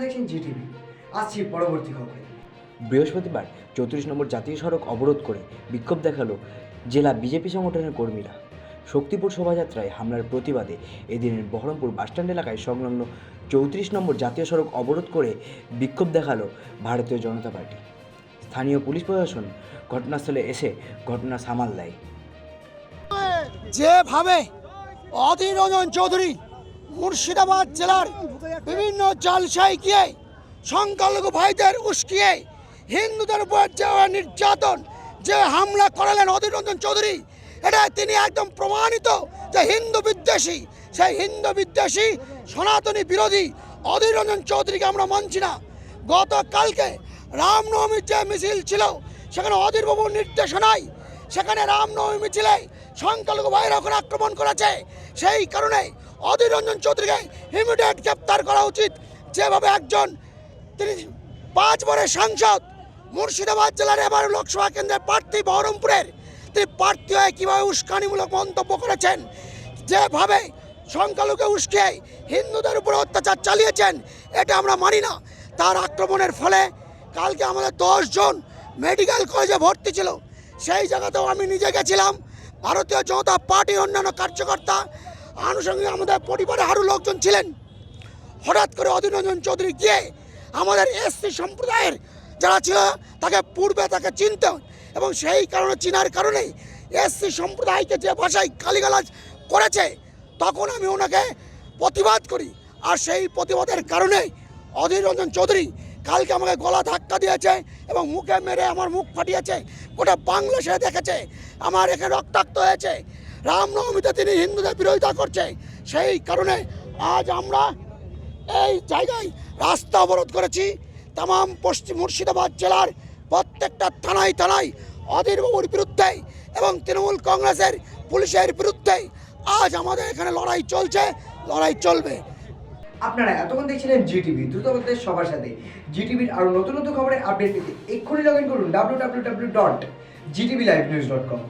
দেখছেন জিটিভি। আসছি পরবর্তী খবরে। বৃহস্পতিবার চৌত্রিশ নম্বর জাতীয় সড়ক অবরোধ করে বিক্ষোভ দেখাল জেলা বিজেপি সংগঠনের কর্মীরা। শক্তিপুর শোভাযাত্রায় হামলার প্রতিবাদে এদিনের বহরমপুর বাসস্ট্যান্ড এলাকায় সংলগ্ন চৌত্রিশ নম্বর জাতীয় সড়ক অবরোধ করে বিক্ষোভ দেখাল ভারতীয় জনতা পার্টি। স্থানীয় পুলিশ প্রশাসন ঘটনাস্থলে এসে ঘটনা সামাল দেয়। যেভাবে অধীর রঞ্জন চৌধুরী মুর্শিদাবাদ জেলার বিভিন্ন জলসায় গিয়ে সংখ্যালঘু ভাইদের উস্কিয়ে হিন্দুদের উপর যে নির্যাতন, যে হামলা করালেন অধীর রঞ্জন চৌধুরী, এটা তিনি একদম প্রমাণিত যে হিন্দু বিদ্বেষী, সেই হিন্দু বিদ্বেষী সনাতনী বিরোধী অধীর রঞ্জন চৌধুরীকে আমরা মানছি না। গতকালকে রামনবমীর যে মিছিল ছিল, সেখানে অধীরবাবুর নির্দেশনায় সেখানে রামনবমী মিছিলে সংখ্যালঘু ভাইরা ওখানে আক্রমণ করেছে। সেই কারণে অধীর রঞ্জন চৌধুরীকে ইমিডিয়েট গ্রেপ্তার করা উচিত। যেভাবে একজন তিনি পাঁচ পাঁচবারের সাংসদ মুর্শিদাবাদ জেলার এবার লোকসভা কেন্দ্রের প্রার্থী বহরমপুরের, তিনি প্রার্থী হয়ে কীভাবে উস্কানিমূলক মন্তব্য করেছেন, যেভাবে সংখ্যালঘুকে উস্কে হিন্দুদের উপর অত্যাচার চালিয়েছেন, এটা আমরা মানি না। তার আক্রমণের ফলে কালকে আমাদের জন মেডিকেল কলেজে ভর্তি ছিল। সেই জায়গাতেও আমি নিজে গেছিলাম। ভারতীয় জনতা পার্টির অন্যান্য কার্যকর্তা আনুষঙ্গিক আমাদের পরিবারে আরও লোকজন ছিলেন। হঠাৎ করে অধীররঞ্জন চৌধুরী গিয়ে আমাদের এসসি সম্প্রদায়ের যারা ছিল, তাকে পূর্বে তাকে চিনতে এবং সেই কারণে, চিনার কারণেই এসসি সম্প্রদায়কে যে ভাষায় গালিগালাজ করেছে, তখন আমি ওনাকে প্রতিবাদ করি। আর সেই প্রতিবাদের কারণে অধীর রঞ্জন চৌধুরী কালকে আমাকে গলা ধাক্কা দিয়েছে এবং মুখে মেরে আমার মুখ ফাটিয়েছে, গোটা বাংলা সে দেখেছে, আমার এখানে রক্তাক্ত হয়েছে। রামনবমীতে তিনি হিন্দুদের বিরোধিতা করছে। সেই কারণে আজ আমরা এই জায়গায় রাস্তা অবরোধ করেছি। তাম পশ্চিম মুর্শিদাবাদ জেলার প্রত্যেকটা থানায় থানায় অধীরবাবুর বিরুদ্ধে এবং তৃণমূল কংগ্রেসের পুলিশের বিরুদ্ধে আজ আমাদের এখানে লড়াই চলছে, লড়াই চলবে। আপনারা এতক্ষণ দেখছিলেন জিটিভি দ্রুত বলতে সবার সাথে। জিটিভির আরও নতুন নতুন খবরের আপডেট পেতে এক্ষুনি লগ ইন করুন W W W dot GTV live news dot com